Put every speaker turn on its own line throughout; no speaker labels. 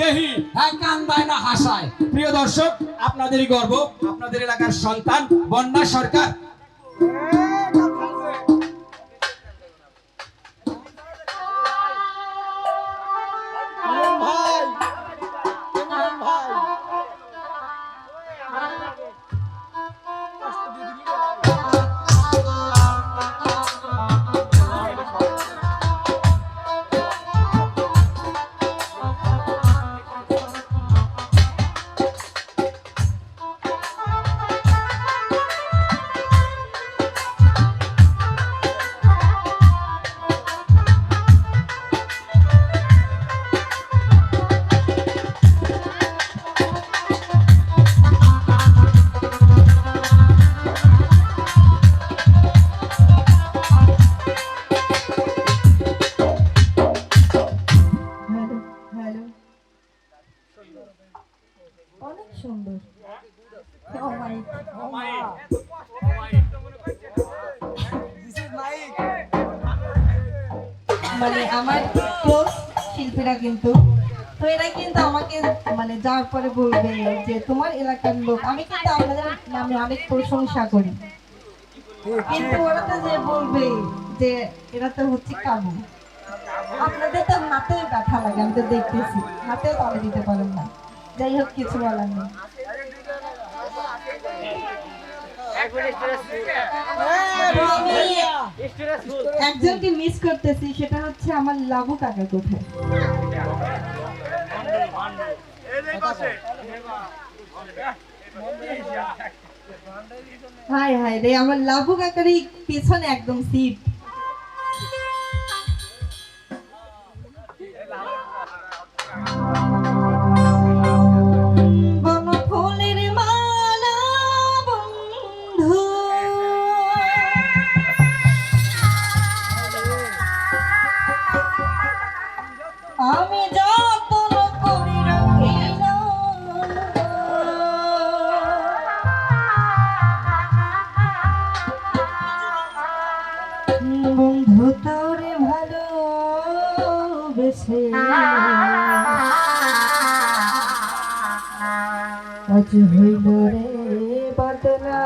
দেহি। হ্যাঁ কান্দায় না হাসায়। প্রিয় দর্শক আপনাদেরই গর্ব আপনাদের এলাকার সন্তান বন্যা সরকার।
অনেক সুন্দর। Oh my God. মানে আমার ক্লোজ শিল্পীরা কিন্তু তো এরা কিন্তু আমাকে মানে যাওয়ার পরে বলবে যে তোমার এলাকার লোক। আমি কিন্তু আপনাদের নামে অনেক প্রশংসা করি। কিন্তু ওরা তো যে বলবে যে এরা তো হচ্ছে কাবু। আপনাদের তো হাতে ব্যথা লাগে, আমি তো দেখতেছি। হাতেও তালে দিতে পারেন না। যাই হোক, কিছু বলার নেই। একজনকে মিস করতেছি, সেটা হচ্ছে আমার লাবু কাকা কোথায়? হাই হাই রে, আমার লাবু কাকার এই পিছনে একদম সিট আজ হইল রে বদলা।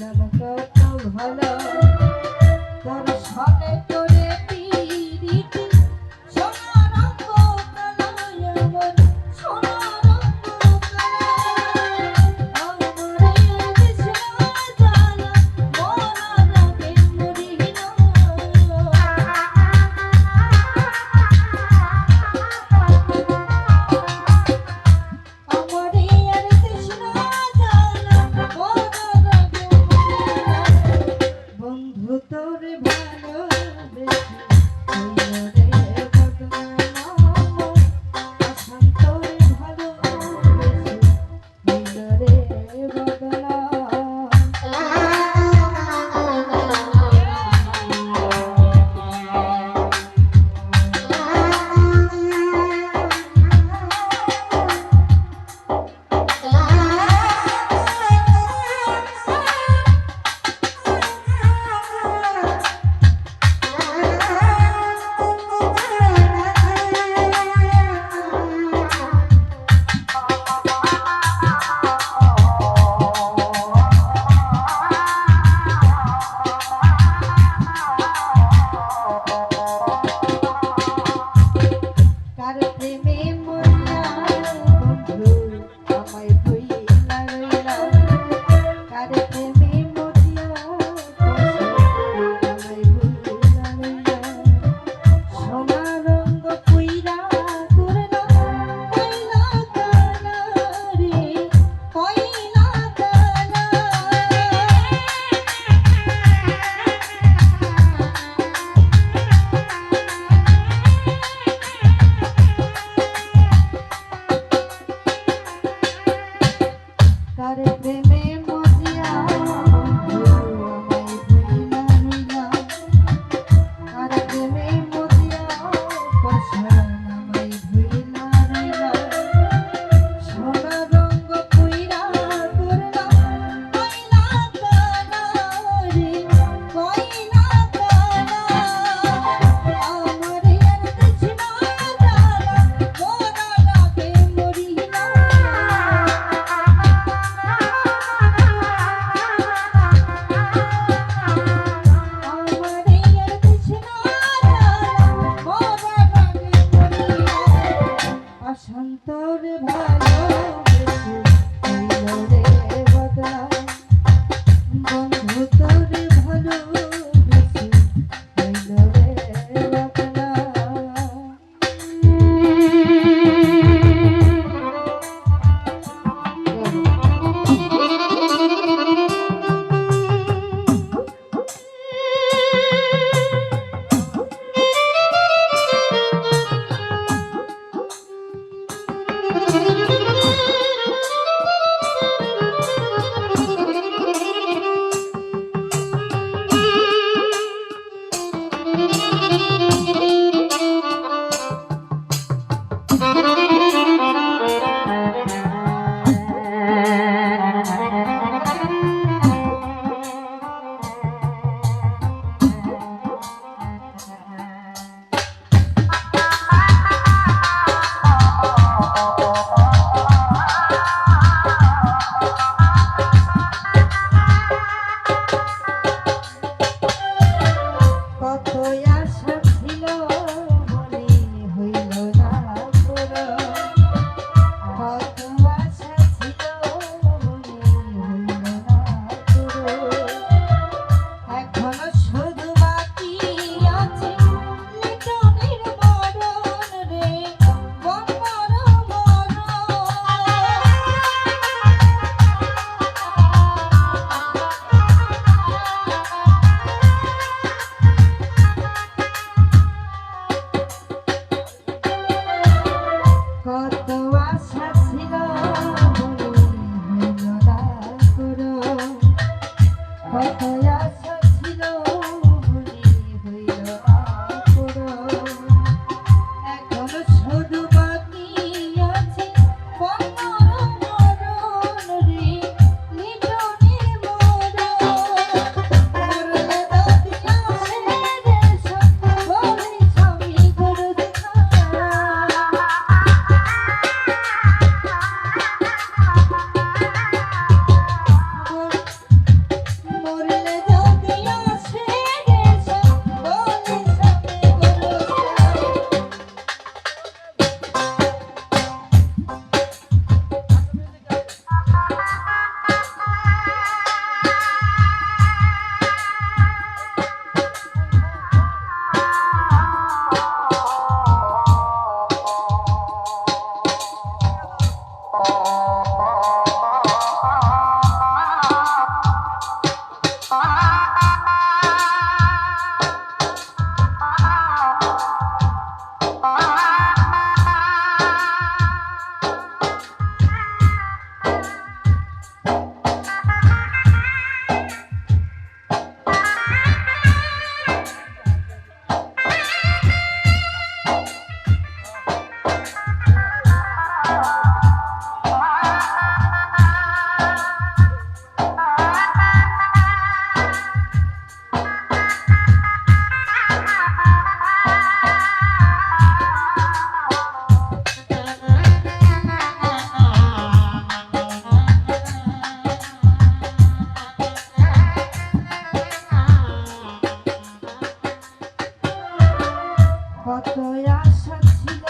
কত ভালো তোর সবে তোরে কার প্রেমে মজিয়া। but the wise আশা ছিল।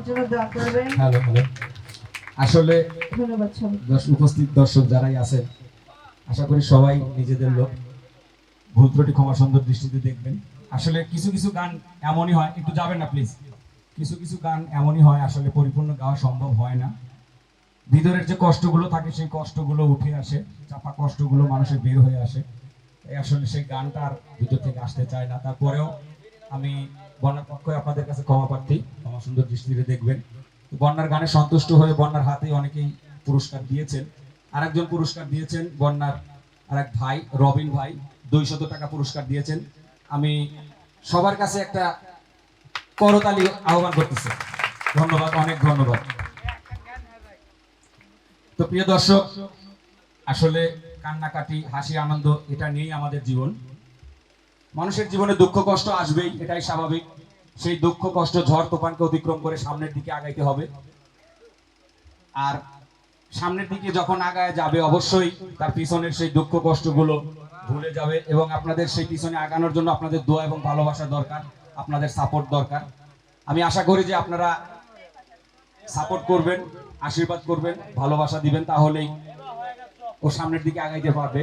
আমার জন্য দোয়া করবেন।
হ্যালো হ্যালো আসলে
ধন্যবাদ সবাই
উপস্থিত দর্শক যারাই আছেন আশা করি সবাই নিজেদের লোক। ভুল ত্রুটি ক্ষমা সুন্দর দৃষ্টিতে দেখবেন। আসলে কিছু কিছু গান এমনই হয় একটু যাবেন না প্লিজ কিছু কিছু গান এমনই হয় আসলে পরিপূর্ণ গাওয়া সম্ভব হয় না। ভিতরের যে কষ্টগুলো থাকে সেই কষ্টগুলো উঠে আসে চাপা কষ্টগুলো মানুষের বের হয়ে আসে। আসলে সেই গানটা আর ভিতর থেকে আসতে চায় না। তারপরেও আমি বন্যার পক্ষে আপনাদের কাছে ক্ষমা প্রার্থী। ক্ষমা সুন্দর দৃষ্টিতে দেখবেন। বন্যার গানে সন্তুষ্ট হয়ে বন্যার হাতে অনেকেই পুরস্কার দিয়েছেন। আরেকজন পুরস্কার দিয়েছেন বন্যার আরেক ভাই, রবিন ভাই, দুইশত টাকা পুরস্কার দিয়েছেন। আমি সবার কাছে একটা করতালি আহ্বান করতেছি। ধন্যবাদ, অনেক ধন্যবাদ। তো প্রিয় দর্শক, আসলে কান্নাকাটি, হাসি, আনন্দ, এটা নিয়েই আমাদের জীবন। মানুষের জীবনে দুঃখ কষ্ট আসবেই, এটাই স্বাভাবিক। সেই দুঃখ কষ্ট ঝড় তোফানকে অতিক্রম করে সামনের দিকে আগাইতে হবে। আর সামনের দিকে যখন আগায় যাবে, অবশ্যই তার পিছনের সেই দুঃখ কষ্টগুলো ভুলে যাবে এবং আপনাদের সেই পিছনে আগানোর জন্য আপনাদের দোয়া এবং ভালোবাসা দরকার, আপনাদের সাপোর্ট দরকার। আমি আশা করি যে আপনারা সাপোর্ট করবেন, আশীর্বাদ করবেন, ভালোবাসা দিবেন, তাহলেই ও সামনের দিকে আগাইতে পারবে।